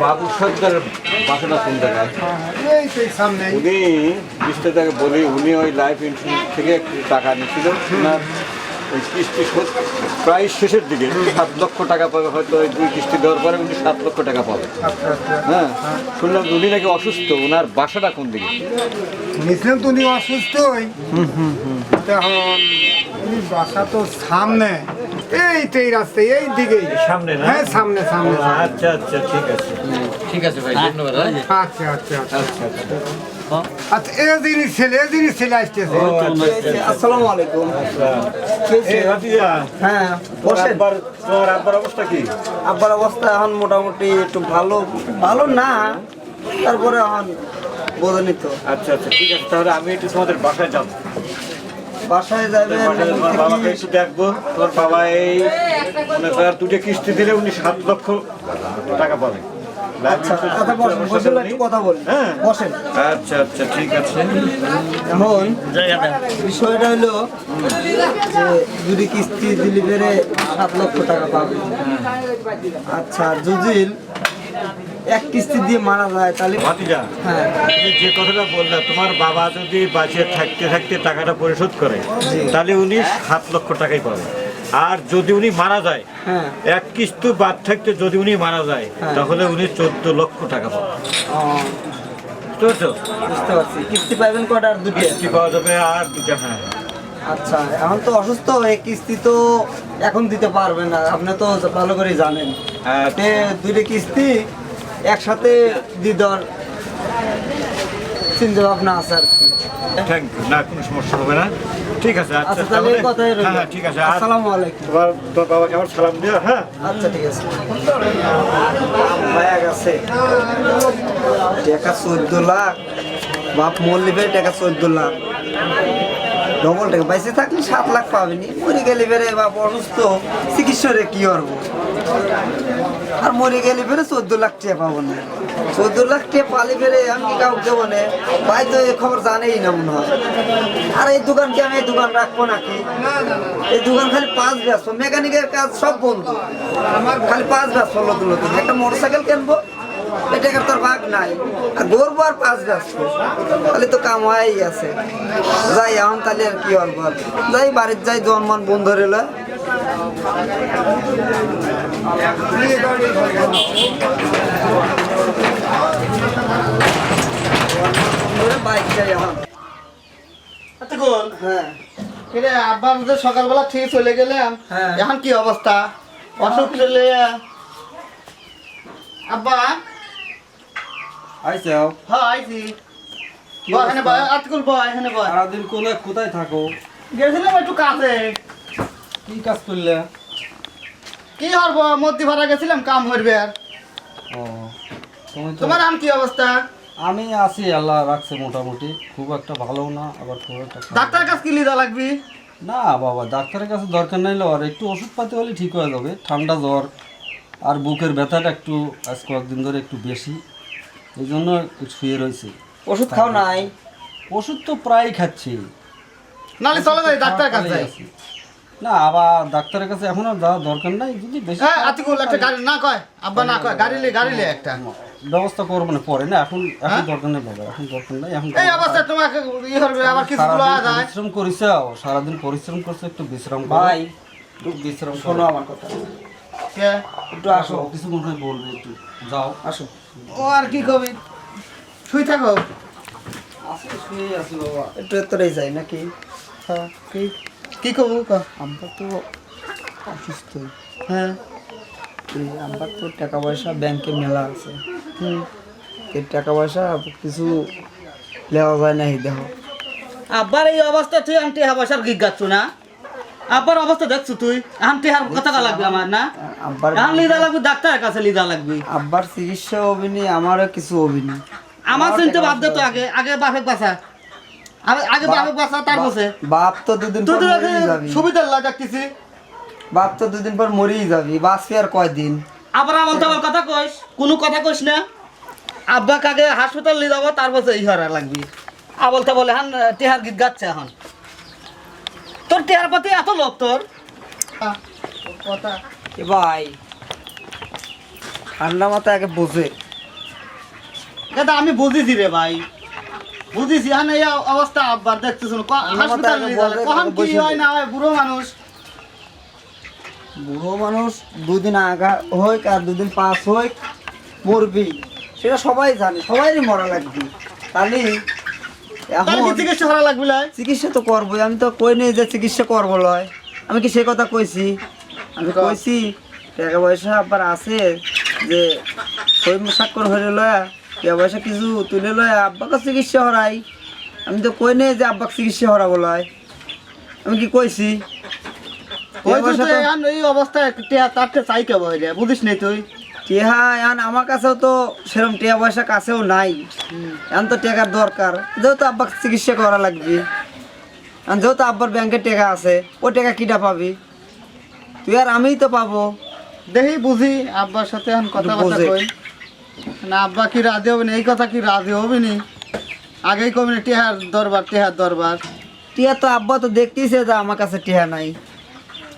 বাবু সর্দার বাসাটা কোন জায়গায়? এই তো এই উনি বলি উনি ওই লাইফ ইন্স্যুরেন্স থেকে টাকা নিয়েছিল। ওনার ওই কিস্তি শোধ প্রায় শেষের দিকে সাত লক্ষ টাকা পাবে হয়তো ওই দুই কিস্তি দেওয়ার পরে উনি সাত লক্ষ টাকা পাবে। আচ্ছা আচ্ছা হ্যাঁ শুনলাম উনি নাকি অসুস্থ ওনার বাসাটা কোন দিকে? শুনেছিলাম তো উনি অসুস্থই বাসা তো সামনে এই তো এই রাস্তায় এই দিকেই। সামনে না? হ্যাঁ সামনে সামনে আচ্ছা আচ্ছা ঠিক আছে। ঠিক আছে ভাই ধন্যবাদ হ্যাঁ? আচ্ছা আচ্ছা। আচ্ছা আচ্ছা। আচ্ছা এ জিনিস ছেলে এ জিনিস ছেলে আসতেছে আসসালামু আলাইকুম হ্যাঁ বসেন আব্বার তোর আব্বার অবস্থা কি? আব্বার অবস্থা এখন মোটামুটি একটু ভালো। ভালো না তারপরে এখন বোঝেনি তো। আচ্ছা আচ্ছা ঠিক আছে তাহলে আমি একটু তোমাদের বাসায় যাব। বাসায় যাবেন বাসায় তোমার বাবাকে একটু দেখব। তোমার বাবা এই মনে কর দুটো কিস্তি দিলে উনি সাত লক্ষ টাকা পাবে। আচ্ছা কথা বসেন বসে একটু কথা বলি হ্যাঁ। বসেন। আচ্ছা আচ্ছা ঠিক আছে। এখন বিষয়টা হলো যে দুটি কিস্তি দিলি সাত লক্ষ টাকা পাবে। আচ্ছা জুজিল এক কিস্তি দিয়ে মারা যায় তাহলে ভাতিজা হ্যাঁ। যে কথাটা বললে তোমার বাবা যদি বাঁচিয়ে থাকতে থাকতে টাকাটা পরিশোধ করে তাহলে উনি সাত লক্ষ টাকাই পাবে। আর যদি উনি মারা যায় হ্যাঁ। এক কিস্তি বাদ থাকতে যদি উনি মারা যায় হ্যাঁ। তাহলে উনি চোদ্দ লক্ষ টাকা পাবে ও, বুঝতে পারছি? কিস্তি কটা আর দুটো কিস্তি পাওয়া যাবে আর দুটা হ্যাঁ। আচ্ছা এখন তো অসুস্থ হয়ে কিস্তি তো এখন দিতে পারবে না। আপনি তো ভালো করে জানেন। হ্যাঁ, দুইটা কিস্তি একসাথে দিয়ে দেওয়ার চিন্তা ভাবনা আছে আর কি। থ্যাংক ইউ না কোনো সমস্যা হবে না। ঠিক আছে আচ্ছা আচ্ছা তাহলে এই কথাই রইল। হ্যাঁ হ্যাঁ, ঠিক আছে আসসালামু আলাইকুম। তোমার তোর বাবাকে আমার সালাম দিও হ্যাঁ? আচ্ছা ঠিক আছে। ভাইয়া গেছে। টাকা চোদ্দ লাখ। বাপ মল্লিপের টাকা চোদ্দ লাখ। ডবল টাকা। বাইসে থাকলে সাত লাখ পাবেনি। মরে গেলে বেড়ে বাপ অসুস্থ। চিকিৎসরে কি করব? আর মরে গেলে বেড়ে চোদ্দ লাখ টাকা পাবো না। চোদ্দ লাখ টাকা পালি বেড়ে আমি কি কাউকে দেবো না? ভাই তো এই খবর জানেই না মনে হয়। আর এই দোকানকে আমি এই দোকান রাখব নাকি? এই দোকান খালি পাঁচ ব্যস্ত। মেকানিকের কাজ সব বন্ধ। খালি পাঁচ ব্যস্ত নতুন নতুন একটা মোটর সাইকেল কিনবো এই টাকার তোর ভাগ নাই। আর গরবো আর পাঁচ ব্যস্ত। তাহলে তো কাম হয়েই আছে। যাই, এখন তাহলে আর কি অল্প যাই বাড়ির যাই জন্মান বন্ধ রইল। আব্বা আমাদের সকালবেলা ঠিক চলে গেলাম। হ্যাঁ। এখন কি অবস্থা? অসুখ চলে আব্বা? আইসা হ্যাঁ আইছি। বয় এখানে বয় আতকুল বয় এখানে বয়। সারাদিন কোথায় থাকো? গেছিলাম একটু কাছে কি কাজ করলে? কি হরব মধ্যে ভাড়া গেছিলাম কাম হইবে আর। ও তুমি তো তোমার আম কি অবস্থা? আমি আছি আল্লাহ রাখছে মোটামুটি। খুব একটা ভালো না আবার খুব একটা। ডাক্তার কাছে কি লিদা লাগবি? না বাবা ডাক্তারের কাছে দরকার নাই আর একটু ওষুধ পাতি হলে ঠিক হয়ে যাবে। ঠান্ডা জ্বর আর বুকের ব্যথাটা একটু আজ কয়েকদিন ধরে একটু বেশি। এই জন্য শুয়ে রয়েছে। ওষুধ খাও নাই? ওষুধ তো প্রায় খাচ্ছি। নালে চলে যাই ডাক্তার কাছে। না আবার ডাক্তারের কাছে এখন যাওয়ার দরকার নাই যদি বেশি হ্যাঁ আতিকুল একটা গাড়ি না কয় আব্বা না কয় গাড়ি লে গাড়ি লে একটা। ব্যবস্থা করব না পরে না এখন এখন হ্যাঁ? দরকার নেই বাবা এখন দরকার নাই এখন এই অবস্থা তোমাকে ই হবে আবার কিছু সারাদিন লওয়া যায়। পরিশ্রম করিস সারাদিন পরিশ্রম করছে একটু বিশ্রাম করো। ভাই একটু বিশ্রাম শোনো আমার কথা। কে? একটু আসো। কিছু মনে হয় বলবে একটু যাও। আসো। ও আর কি কবি? শুই থাকো। আসি শুয়ে আছি বাবা। একটু এতটাই যাই নাকি? হ্যাঁ, কি? কি কবু ক। আমরা তো অসুস্থ হ্যাঁ। আমরা তো টাকা পয়সা ব্যাংকে মেলা আছে। হুম। এই টাকা পয়সা কিছু লেওয়া যায় না দেখো। আব্বার এই অবস্থা তুই আন্টি হাবাসার গিগ গাচ্ছু না? আব্বার অবস্থা দেখছু তুই? আন্টি হার কথা লাগবে আমার না? আব্বার এখন লিদা লাগবে ডাক্তারের কাছে লিদা লাগবে। আব্বার চিকিৎসা অভিনয় আমারও কিছু অভিনয়। আমার চিন্তা বাদ দে তো আগে আগে বাপেক বাসা। আগে বাপেক বাসা তার বসে বাপ তো দুদিন তুই পর তো মরেই যাবি। সুবিধার লা দেখতেছি। বাপ তো দুদিন পর মরেই যাবি। বাঁচবি আর কয়দিন? আবার আমল তামল কথা কইস। কোনো কথা কইস না। আব্বাকে আগে হাসপাতাল নিয়ে যাব তারপর এই হরা লাগবি। আবল তা বলে হান টেহার গীত গাচ্ছে এখন। তোর টেহার প্রতি এত লোক তোর? কথা। ভাই ঠান্ডা মাথা আগে বোঝে। দাদা আমি বুঝেছি রে ভাই। বুঝেছি হ্যাঁ এই অবস্থা আব্বার দেখতেছ হাসপাতাল নিয়ে যাবে। কখন কি হয় না হয় বুড়ো মানুষ। বুড়ো মানুষ দুদিন আগা হোক আর দুদিন পাস হোক মরবি। সেটা সবাই জানে সবাইরই মরা লাগবে। তাহলে এখন চিকিৎসা করা লাগবে? চিকিৎসা তো করবোই আমি তো কই নেই যে চিকিৎসা করব লয়। আমি কি সে কথা কইছি? আমি কইছি টাকা পয়সা আবার আছে যে সই সাক্ষর হয়ে লয়া টাকা পয়সা কিছু তুলে লয়া আব্বাকে চিকিৎসা হরাই। আমি তো কই নেই যে আব্বাকে চিকিৎসা হরাবো লয়। আমি কি কইছি? এই অবস্থায় টিয়া তারটে চাই বুঝিস নাই তুই? টেহা এখন আমার কাছেও তো সেরকম টেহা পয়সা কাছেও নাই। এখন তো টাকার দরকার। যেহেতু আব্বা চিকিৎসা করা লাগবে এখন যেহেতু আব্বার ব্যাংকে টাকা আছে ও টাকা কিটা পাবি? তুই আর আমিই তো পাবো। দেখি বুঝি আব্বার সাথে এখন কথা কথা কই। না আব্বা কি রাজি হবে না এই কথা কি রাজি হবে নি আগেই কবি না টিহার দরবার টিহার দরবার। টিয়া তো আব্বা তো দেখতেইছে যে আমার কাছে টিহা নাই।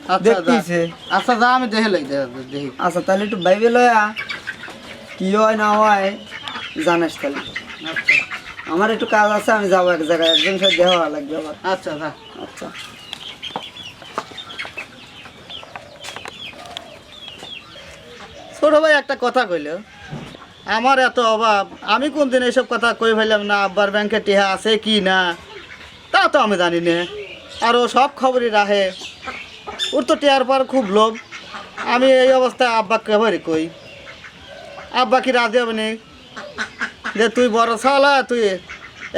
আচ্ছা। দেখতেইছে। আচ্ছা যা আমি দেখে লই দে- দেখি। আচ্ছা তাহলে একটু বাইবে লয়া। কি হয় না হয় জানাস তাহলে। আমার একটু কাজ আছে আমি যাব এক জায়গায়। একজন সাথে দেওয়া লাগবে আবার। আচ্ছা যা। আচ্ছা। ছোট ভাই একটা কথা কইল। আমার এত অভাব। আমি কোন দিন এইসব কথা কই ফেললাম না, আব্বার ব্যাংকে টিহা আছে কি না? তা তো আমি জানি না। আর ও সব খবরই রাখে ওর তো টিয়ার পর খুব লোভ। আমি এই অবস্থায় আব্বাকে ভরি কই। আব্বা কি রাজি হবে নি? যে তুই বড় সালা তুই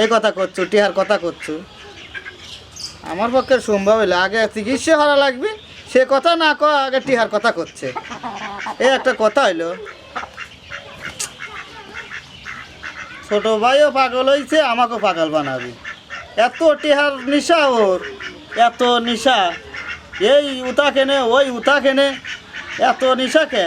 এই কথা করছু, টিহার কথা করছু। আমার পক্ষে সম্ভব হইলে, আগে চিকিৎসা করা লাগবে, সে কথা না কয়, আগে টিহার কথা করছে। এই একটা কথা হইল ছোট ভাইও পাগল হয়েছে আমাকেও পাগল বানাবি। এত টিহার নিশা ওর এত নিশা। এই উতা কেনে ওই উতা কেনে এত নিশা কে?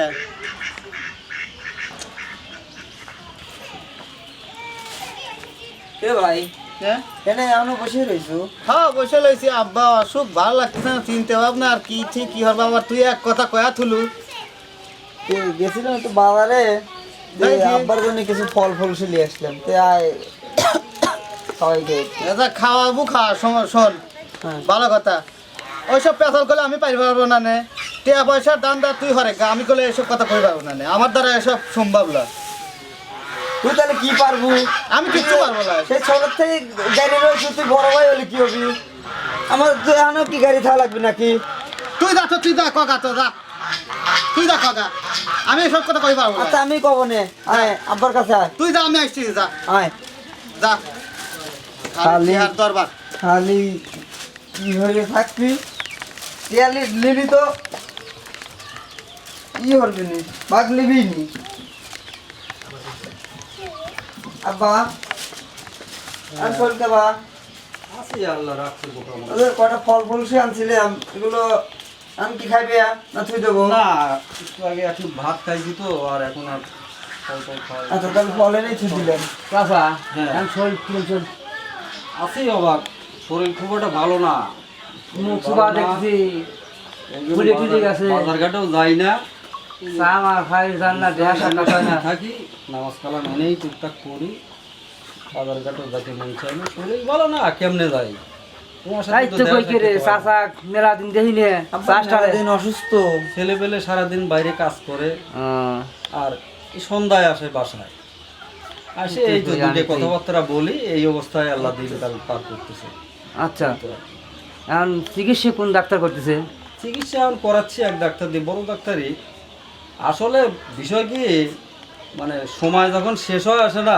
ভাই? হ্যাঁ এনে বসে রইছু? হ্যাঁ বসে লইছি আব্বা অসুখ ভালো লাগতেছে না চিনতে ভাবনা আর কি ঠিক কি হবে আবার তুই এক কথা কয়া থুলু। গেছিলাম তে কি? আব্বার জন্য কিছু ফল ফল সিলিয়ে আসলাম। তে আয়। সবাইকে এটা খাওয়াবো খাওয়া শোন শোন। হ্যাঁ। ভালো কথা। ওইসব পেছাল করলে আমি পারি পারব না নে। টিয়া পয়সার দান দা তুই হরে আমি করলে এসব কথা কই পারব না নে। আমার দ্বারা এসব সম্ভব না। তুই তাহলে কি পারব? আমি কিচ্ছু পারব না। সেই ছোট থেকে গাড়ি রয়েছে তুই বড় ভাই হলে কি হবি? আমার তুই এখনও কি গাড়ি থাকা লাগবে নাকি? তুই যা তো তুই যা কগা তো যা। তুই যা কগা আমি সব কথা কই পারব আচ্ছা আমি কব নে। আয় আব্বার কাছে আয়। তুই যা আমি আসছি যা। আয়। যা। খালি- টিহার দরবার। খালি কি হয়ে থাকবি। তিয়ালি লিলি তো। ই করবি নি বাঘ লিবি নি। আব্বা। আর চলতে বা। আছি আল্লাহ ওদের কটা ফল ফল সে আনছিলাম এগুলো আমি কি খাইবে না তুই দেবো। না একটু আগে এখন ভাত খাইছি তো আর এখন আর আচ্ছা তাহলে ফল এনেই তুই দিলেন। চাচা হ্যাঁ। শরীর চল আছি অবাক। শরীর খুব একটা ভালো না। মুখ সুবা দেখছি। টুলে বাজার- গেছে। বাজার ঘাটেও যাই না। চা আমার খাই জান না সাকা হয় না থাকি নামাজ কালাম এনেই টুকটাক করি ঘাটেও যাকে মন চাই না। শরীর ভালো না কেমনে যাই? তোমার সাথে তাই তো তো দেখা কই কে রে? সাক্ষাৎ। চাচা মেলা দিন দেখি নে। চাষটা দিন অসুস্থ ছেলে পেলে সারাদিন বাইরে কাজ করে। আর সন্ধ্যায় আসে বাসায়। আসে এই তো দুটো কথাবার্তা বলি এই অবস্থায় আল্লাহ দিন পার করতেছে। আচ্ছা। এখন চিকিৎসা কোন ডাক্তার করতেছে? চিকিৎসা এখন করাচ্ছি এক ডাক্তার দিয়ে বড় ডাক্তারই। আসলে বিষয় কি মানে সময় যখন শেষ হয়ে আসে না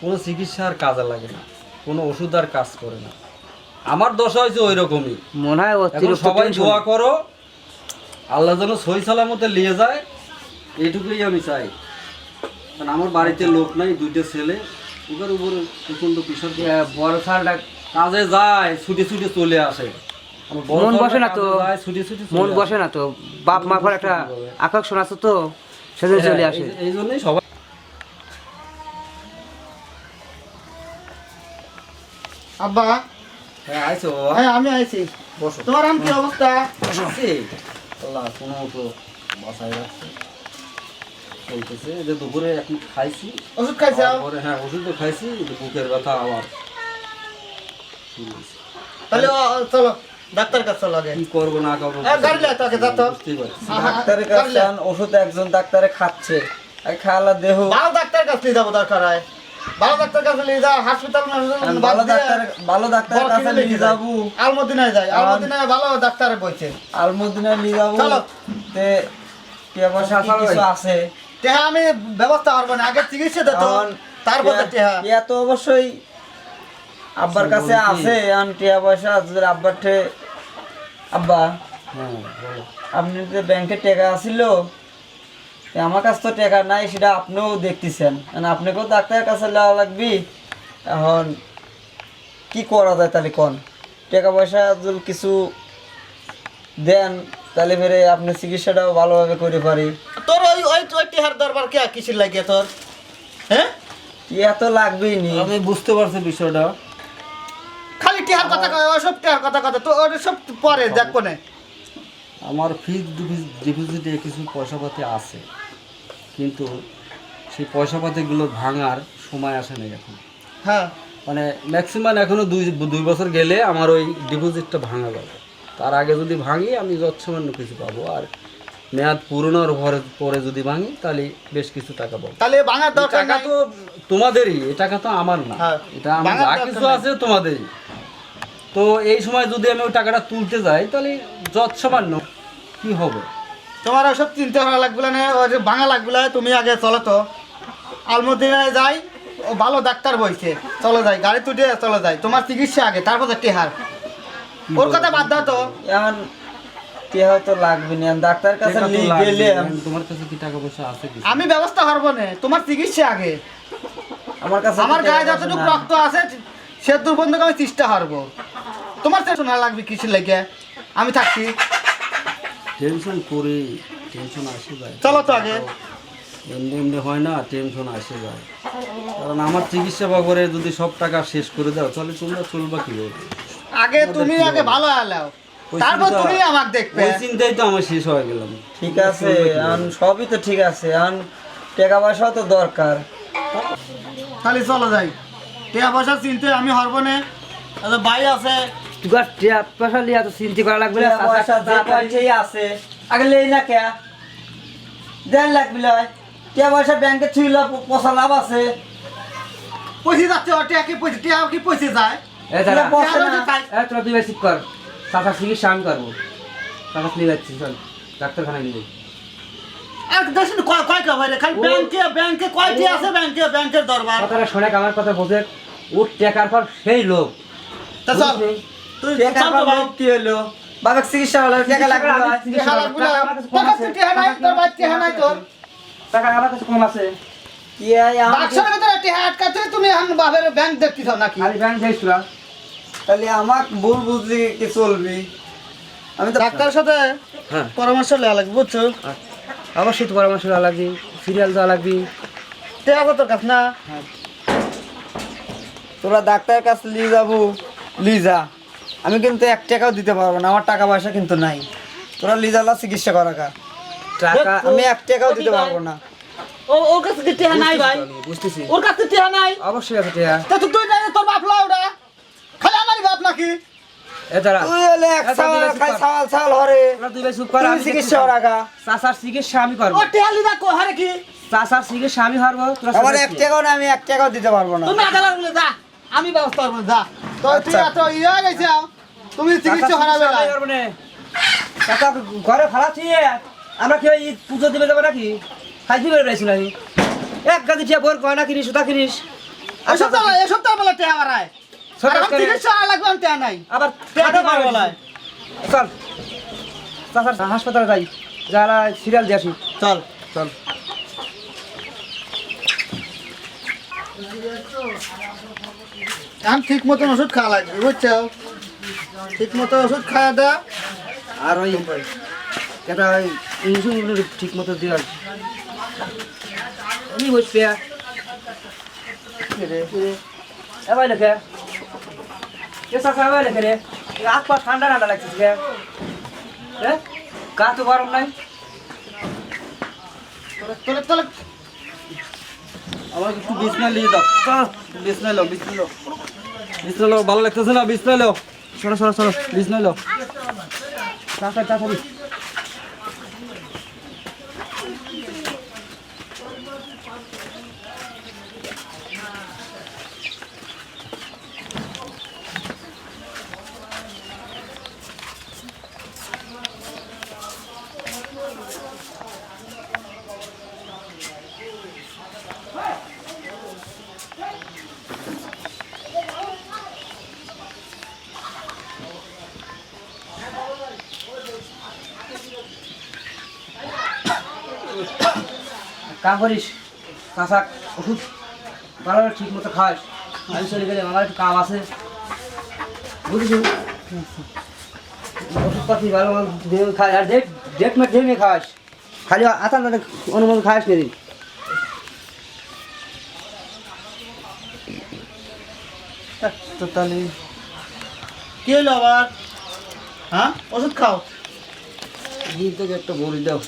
কোনো চিকিৎসা আর কাজে লাগে না কোনো ওষুধ আর কাজ করে না। আমার দশা হয়েছে ওই রকমই মনে হয় সবাই দোয়া করো আল্লাহ যেন সই সালামতে নিয়ে যায় এইটুকুই আমি চাই। কারণ আমার বাড়িতে লোক নাই দুইটা ছেলে ওদের উপর প্রচণ্ড পিসার বড় সালটা কাজে যায় ছুটে ছুটে চলে আসে। মন বসে না তো? মন বসে না তো? বাপ মা পর একটা আকাশ তো? সেদিন হ্যাঁ, চলে আসে। এই জন্যই সবাই আব্বা হ্যাঁ আইছো? হ্যাঁ আমি আইছি। বসো। তোমার আম কি অবস্থা? আছে আল্লাহ কোনো তো বাসায় রাখছে। চলতেছে যে দুপুরে এখন খাইছি। ওষুধ খাইছো? হ্যাঁ ওষুধ তো খাইছি বুকের ব্যথা আবার শুরু হয়েছে। তাহলে ও, ও, চলো ডাক্তার কাছে চলো কি করব না করব গাড়ি তোকে, ডাক্তারের কাছে ওষুধ একজন ডাক্তারে খাচ্ছে। আর খাওয়ালা দেহ। ভালো ডাক্তার কাছে যাব দরকার হয়। ভালো ডাক্তার কাছে নিয়ে যাও হাসপাতাল ভালো ডাক্তার ভালো ডাক্তারের কাছে নিয়ে যাব। আলমদিনায় যাই। আলমদিনায় ভালো ডাক্তার বইছে। আলমদিনা নিয়ে যাব। চলো। তে টিয়া পয়সা কিছু আছে। টেহা আমি ব্যবস্থা করব না। আগে চিকিৎসা দিত তারপর টেহা। তো অবশ্যই আব্বার কাছে আছে। এখন টিয়া পয়সা যদি আব্বার ঠে আব্বা হ্যাঁ আপনি যে ব্যাংকে টাকা আসিল আমার কাছে তো টাকা নাই সেটা আপনিও দেখতেছেন। মানে আপনাকেও ডাক্তারের কাছে যাওয়া লাগবে। এখন কি করা যায় তাহলে কোন? টাকা পয়সা যদি কিছু দেন তাহলে ফেরে আপনি চিকিৎসাটাও ভালোভাবে করে পারি। তোর ওই ওই ওই টেহার দরবার কে কিসির লাগিয়ে তোর? হ্যাঁ? টিয়া তো লাগবেই নি। আমি বুঝতে পারছি বিষয়টা। খালি টেহার কথা কয় ওসব টেহার কথা কথা তো ওটা সব পরে দেখ কোনে আমার ফিক্সড ডিপোজিটে কিছু পয়সা পাতি আছে। কিন্তু সেই পয়সা পাতিগুলো ভাঙার সময় আসে না এখন। হ্যাঁ। মানে ম্যাক্সিমাম এখনও দুই দুই বছর গেলে আমার ওই ডিপোজিটটা ভাঙা যাবে। তার আগে যদি ভাঙি আমি যৎসামান্য কিছু পাবো। আর মেয়াদ পুরনোর পরে পরে যদি ভাঙি তাহলে বেশ কিছু টাকা পাবো। তাহলে ভাঙার দরকার টাকা তো তোমাদেরই এই টাকা তো আমার না। হ্যাঁ, এটা আমার যা কিছু আছে তোমাদেরই। তো এই সময় যদি আমি ওই টাকাটা তুলতে যাই তাহলে যৎসামান্য কি হবে? তোমার ওসব চিন্তা করা লাগবে না ভাঙা লাগবে না তুমি আগে চলো তো। আলমদিনায় যাই ও ভালো ডাক্তার বইছে চলো যাই গাড়ি তুটে চলো যাই। তোমার চিকিৎসা আগে তারপর টেহার। ওর কথা বাদ দাও তো। এখন টিয়া তো লাগবে না ডাক্তারের কাছে। গেলে তোমার কাছে কি টাকা পয়সা আছে আমি ব্যবস্থা করব না তোমার চিকিৎসা আগে। আমার কাছে আমার গায়ে টাকা যতটুকু রক্ত আছে সে দুর্বন্ধকে আমি চেষ্টা হারবো তোমার চেষ্টা না লাগবে কিসের লেগে। আমি থাকছি। টেনশন করে টেনশন আসে যায়। চলো তো আগে। এমনি এমনি হয় না টেনশন আসে যায়। কারণ আমার চিকিৎসা বাবরে যদি সব টাকা শেষ করে দাও তাহলে তোমরা চলবা কীভাবে? আগে তুমি আগে ভালো আলাও তারপর তুমি আমাকে দেখবে। ওই চিন্তাই তো আমার শেষ হয়ে গেলাম। ঠিক আছে এখন সবই তো ঠিক আছে এখন টাকা পয়সাও তো দরকার। খালি চলো যাই। টাকা পয়সা চিনতে আমি হরবো না। আচ্ছা, ভাই আছে তুগার টিয়া পয়সা লিয়া তো চিন্তা করা লাগবে না পয়সা যা পাইছেই আছে। আগে লেই না কে? দেন লাগবে লয়। পয়সা ব্যাংকে থুইল পয়সা লাভ আছে। পয়সা যাচ্ছে ওর কি পয়সা টাকা কি পয়সা যায়? এ দাদা না। এ তোরা তুই বেশি কর করব। নিয়ে যাচ্ছি চল। ডাক্তারখানায় নিয়ে যাই এক দেশ কয় কয় কা ভাই রে? খালি ব্যাংকে ব্যাংকে কয়টি আছে? ব্যাংকে ব্যাংকের দরবার। কথাটা শোনে আমার কথা বোঝে। ওর টেকার পর সেই লোক। তা চল। তুই টাকা চল পাবো। কি হলো? বাবার চিকিৎসা হলো টাকা লাগবে টাকা লাগবে না তোর টাকা নাই তোর ভাই টাকা নাই তোর। টাকা আমার কাছে কম আছে। টিয়া আমাকে বাক্সের ভিতরে টাকা আটকাতে তুমি এখন বাবার ব্যাংক দেখতে নাকি? ব্যাংক তাহলে ভুল বুঝলি কি চলবি? আমি তো ডাক্তারের সাথে হ্যাঁ। পরামর্শ নেওয়া লাগবে বুঝছ? অবশ্যই তো পরামর্শ দেওয়া লাগবে সিরিয়াল দেওয়া লাগবে। টাকা কত কাছ না? তোরা ডাক্তারের কাছে নিয়ে যাব নিয়ে যা। আমি কিন্তু এক টাকাও দিতে পারব না আমার টাকা পয়সা কিন্তু নাই। তোরা লিজালা চিকিৎসা করা কা টাকা আমি এক টাকাও দিতে পারব না। ও ওর কাছে কি টাকা নাই ভাই? বুঝতেছি ওর কাছে টাকা নাই? অবশ্যই আছে টাকা তা তুই তুই জানিস তোর বাপ লাউডা খালি আমারই বাপ নাকি এ দাঁড়া। তুই হলে এক এত খাই চুপ কর। সাওয়াল সাওয়াল হরে। তোরা তুই বেশি কর আমি চিকিৎসা করা চাচার চিকিৎসা আমি করব। ও টাকা লিদা কো হারে কি? চাচার চিকিৎসা আমি হারবো তোরা আমার এক টাকাও না আমি এক টাকাও দিতে পারব না। তুমি আদালত যা। আমি ব্যবস্থা করব যা। তো তুই আচ্ছা। এত ইয়ে তুমি চিকিৎসা হারাবে না। চাচা ঘরে ভাড়া ছিয়ে আমরা কি ওই পুজো দিবে যাব নাকি? বেরো রয়েছি নাকি? এক গাদি টিয়া বোর গয়না কিনিস সুতা কিনিস। এসব তো এসব বলে চাচার হাসপাতালে যাই। যারা সিরিয়াল দিয়ে আসি। চল চল। এখন ঠিক মতন ওষুধ খাওয়া লাগবে বুঝছ? ঠিক মতো ওষুধ খাওয়া দেওয়া আর ওই এটা ওই ইঞ্জুন ঠিক মতো দিয়ে আমি বসবে এ ভাই লেখে। এ চাচা হবে রে। পা ঠান্ডা ঠান্ডা লাগছে এ? গা তো গরম নাই। তোলে তোলে আমার একটু বিছনা নিয়ে দাও। বিছনা লো বিছনা লো বিছনা লো ভালো লাগতেছে না বিছনা লো সরো সরো সরো বিছনা লো তাড়াতাড়ি চাচা কাম করিস? চাচা ওষুধ? ভালো ঠিক মতো খাস আমি চলে গেলে আমার একটু কাম আছে। বুঝেছি ওষুধপাতি ভালো ভালো খাস আর ডেট ডেট মেট দিয়ে খাস খালি আতা না অনুমতি খাস নি তো তাহলে কি হলো আবার? হ্যাঁ? ওষুধ খাও। দিন থেকে একটা বলি দাও।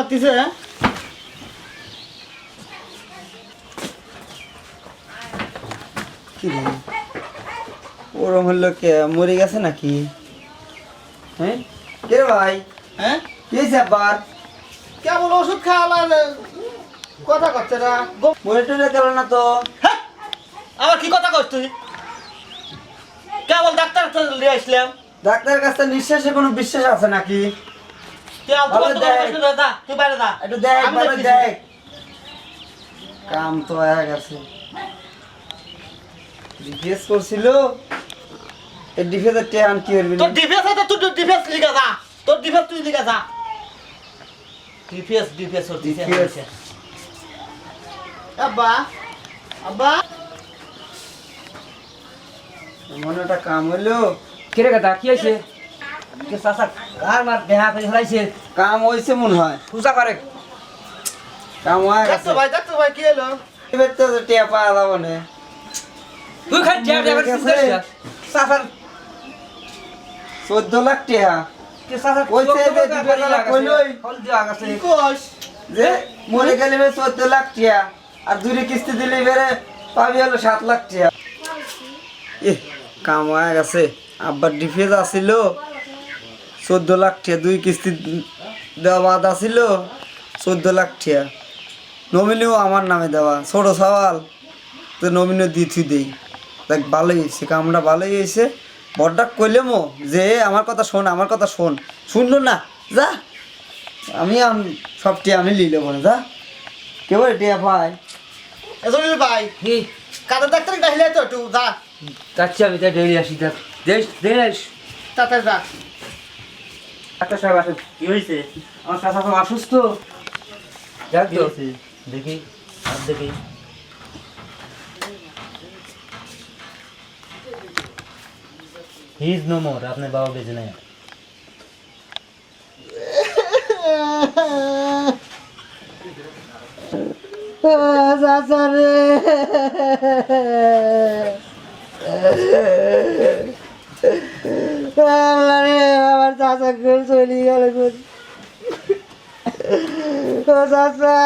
হ্যাঁ কি ওরম হলো কে? মরে গেছে নাকি? হ্যাঁ? কে ভাই? হ্যাঁ? কি ওষুধ খাওয়ালার কথা করছে না। মরে টরে গেল না তো? হ্যাঁ? আবার কি কথা কর তুই? কেবল ডাক্তার আসলাম। ডাক্তারের কাছে নিঃশ্বাসে কোনো বিশ্বাস আছে নাকি? কাম তো হয়ে গেছে। ডিফেন্স করছিল। এই ডিফেন্সের টেহান কি করবি তোর ডিফেন্স আছে তুই ডিফেন্স লিখে যা। তোর ডিফেন্স তুই লিখে যা। ডিফেন্স ডিফেন্স ওর ডিফেন্স আব্বা আব্বা। মনে একটা কাম হইল। কে রে কথা কি হয়েছে? কে চাচা? আর মার দেহা করে ফেলাইছে? কাম হয়েছে মনে হয়। পূজা করে কাম হয়ে ভাই ভাই কি হলো? এবার তো টেয়া পাওয়া যাব না। তুই খালি চিন্তা গেছে। চোদ্দ লাখ ওই যে মরে গেলে চোদ্দ লাখ টিয়া। আর দূরে কিস্তি দিলে এবারে পাবি হলো সাত লাখ টিয়া। এ কাম হয়ে গেছে। আব্বার ডিফেন্স আসিল। চোদ্দ লাখ টিয়া দুই কিস্তি দেওয়া বাদ আসিল চোদ্দ লাখ টিয়া। নমিনিও আমার নামে দেওয়া। ছোট সওয়াল তো নমিনিও দিয়ে থুই দেই। দেখ ভালোই হয়েছে কামটা ভালোই হয়েছে। বড়টা কইলে মো যে আমার কথা শোন আমার কথা শোন। শুনলো না যা। আমি আম- সব টিয়া আমি লিলে বলে যা। কেবল টিয়া পাই এজন্য ভাই কি? কাদের ডাক্তার দেখাইলে তো একটু যা। যাচ্ছি আমি তাই ডেলি আসি দেখ। দেখ দেখ তাতে যা। ডাক্তার সাহেব আসেন। কি হয়েছে? আমার চাচা তো অসুস্থ। দেখ আর দেখি। হি নো মোর আপনার বাবা বেঁচে নাই। আমার চাচা করে চলে, গেল ও, চাচা।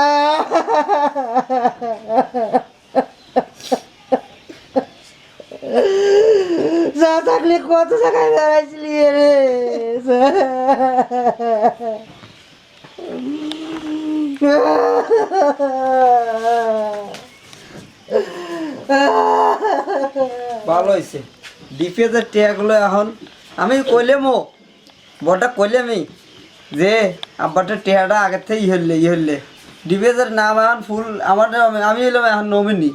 যা থাকলে কত জায়গায় বেড়াইছিলি রে। ভালো হয়েছে ডিফেন্সের টিয়াগুলো এখন, আমি কইলাম ও কইলে আমি যে আব্বাটা টিয়াটা আগের থেকে ই হইলে ই হইলে। ডিফেন্সের নাম এখন ফুল, আমার আমি হইলাম এখন নমিনি।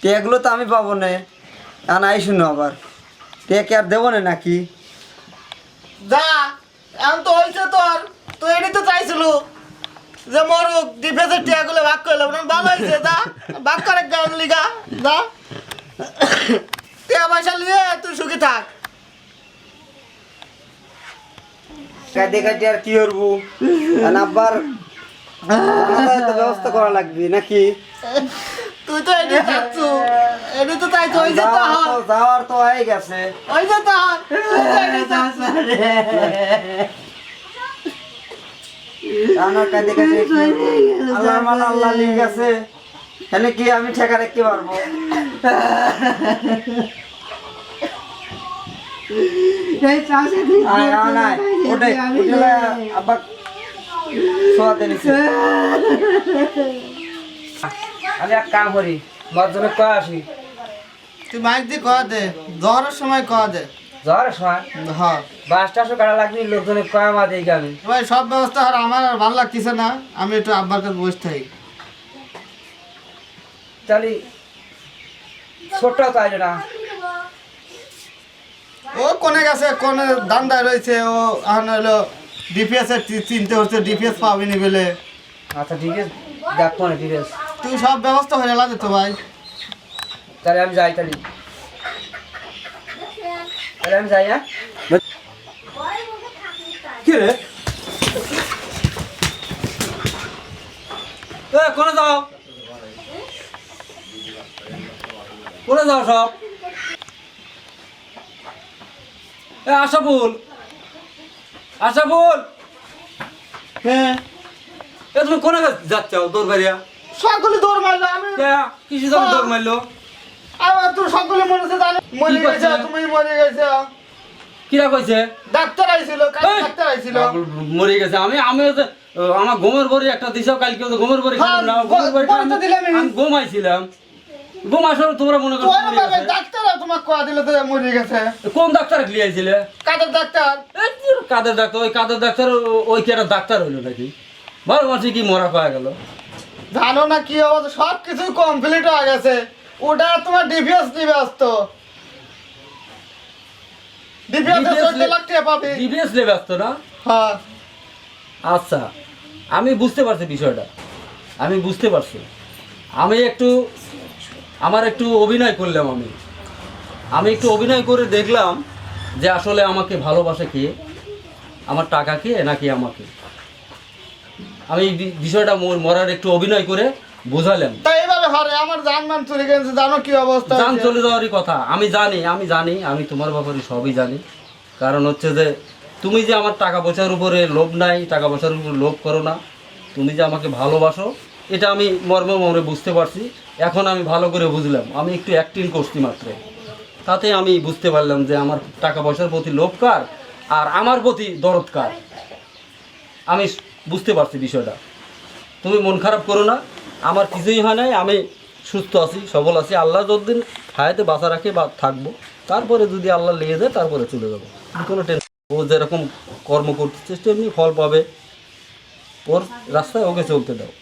টিয়াগুলো তো আমি পাবো না। এখন আই শুনো আবার। টিয়া কি আর দেবো না নাকি? যা, এখন তো হয়েছে তোর। তো এটি তো চাইছিল যে মরুক ডিফেন্সের টিয়াগুলো ভাগ করলাম ভালো হয়েছে দা ভাগ করে গান লিগা দা টিয়া পয়সা নিয়ে তুই সুখী থাক। কাটে কাটে আর কি করব? আব্বার তো ব্যবস্থা করা লাগবে নাকি? তুই তো এটি চাচ্ছ এটি তো চাইছো তো যাওয়ার তো- যাওয়ার তো হয়ে গেছে। তো। আমার কাঁদে কাঁদে মাল আল্লাহ লিখ গেছে। কি আমি ঠেকা রাখতে পারব? আয়, আয়। ওঠে, উঠে লে, আব্বা শোয়াতে নিছে। আমি এক কাম করি মজনে কয় আসি। তুই মাইক দিয়ে কয়া দে জ্বরের সময় কয়া দে। জ্বরের সময়? হ্যাঁ। বাস টাসও কাটা লাগবে লোকজনে কয় মা দিই আমি ভাই সব ব্যবস্থা আর আমার আর ভালো লাগতেছে না। আমি একটু আব্বার কাছে বসে থাকি। তাহলে ছোট্ট তো আইলো না। ও কোনে গেছে কোনে দান্দায় রয়েছে ও এখন হলো ডিপিএস এর চিনতে হচ্ছে ডিপিএস পাবিনি বলে। আচ্ছা ঠিক আছে দেখব না আছে। তুই সব ব্যবস্থা হয়ে লাগে তো ভাই। তাহলে আমি যাই তাহলে। তাহলে আমি যাই হ্যাঁ? কি রে? কোনে যাও? কোনে যাও সব? এ আশাফুল। আশাফুল। হ্যাঁ। এ তুমি কোনে যাচ্ছ সকলে দৌড় মারলো আমি কিসে যাব দৌড় মারলো? আমার তো সকলে মনে হচ্ছে জানে মরে কি গেছে তুমি মরে গেছে। কিরা কইছে? ডাক্তার আইছিল কাল ডাক্তার আইছিল। মরে গেছে। আমি আমি আমার গোমের বড়ি একটা দিছাও কালকে গোমের বড়ি হ্যাঁ, খেলাম না। গোমের বড়ি বড়ি তো দিলামই। আমি ঘুমাইছিলাম। তোমরা মনে করো তোর বাবা ডাক্তার তোমাকে কয়া দিল তো মরে গেছে। কোন ডাক্তার কাদের ডাক্তার? এই কাদের ডাক্তার? ওই কাদের ডাক্তার ওই কি একটা ডাক্তার হইল নাকি? মাসে কি মরা পাওয়া গেল? জানো না কি অবস্থা? সব কিছু কমপ্লিট হয়ে গেছে। ওটা তোমার ডিভিএস নিবে আসতো। ডিভিএস DPS চোদ্দ লাখ টাকা পাবি। ডিবিএস নেবে আসতো না? হ্যাঁ। আচ্ছা আমি বুঝতে পারছি বিষয়টা। আমি বুঝতে পারছি। আমি একটু আমার একটু অভিনয় করলাম আমি। আমি একটু অভিনয় করে দেখলাম যে আসলে আমাকে ভালোবাসে কে? আমার টাকা কে নাকি আমাকে? আমি বিষয়টা মোর- মরার একটু অভিনয় করে বোঝালাম। তাই এভাবে হারে আমার জান মান চলে গেছে জানো কি অবস্থা জান চলে যাওয়ারই কথা। আমি জানি আমি জানি আমি তোমার ব্যাপারে সবই জানি। কারণ হচ্ছে যে তুমি যে আমার টাকা পয়সার উপরে লোভ নাই টাকা পয়সার উপরে লোভ করো না। তুমি যে আমাকে ভালোবাসো এটা আমি মর্ম মর্মে বুঝতে পারছি। এখন আমি ভালো করে বুঝলাম। আমি একটু অ্যাক্টিং করছি মাত্র। তাতে আমি বুঝতে পারলাম যে আমার টাকা পয়সার প্রতি লোভ কার আর আমার প্রতি দরদ কার। আমি বুঝতে পারছি বিষয়টা। তুমি মন খারাপ করো না। আমার কিছুই হয় নাই। আমি সুস্থ আছি, সবল আছি। আল্লাহ যতদিন হায়াতে বাঁচা রাখে বা থাকব, তারপরে যদি আল্লাহ নিয়ে যায়, তারপরে চলে যাব। কোনো টেনশন ও যেরকম কর্ম করতে চেষ্টা এমনি ফল পাবে। ওর রাস্তায় ওকে চলতে দাও।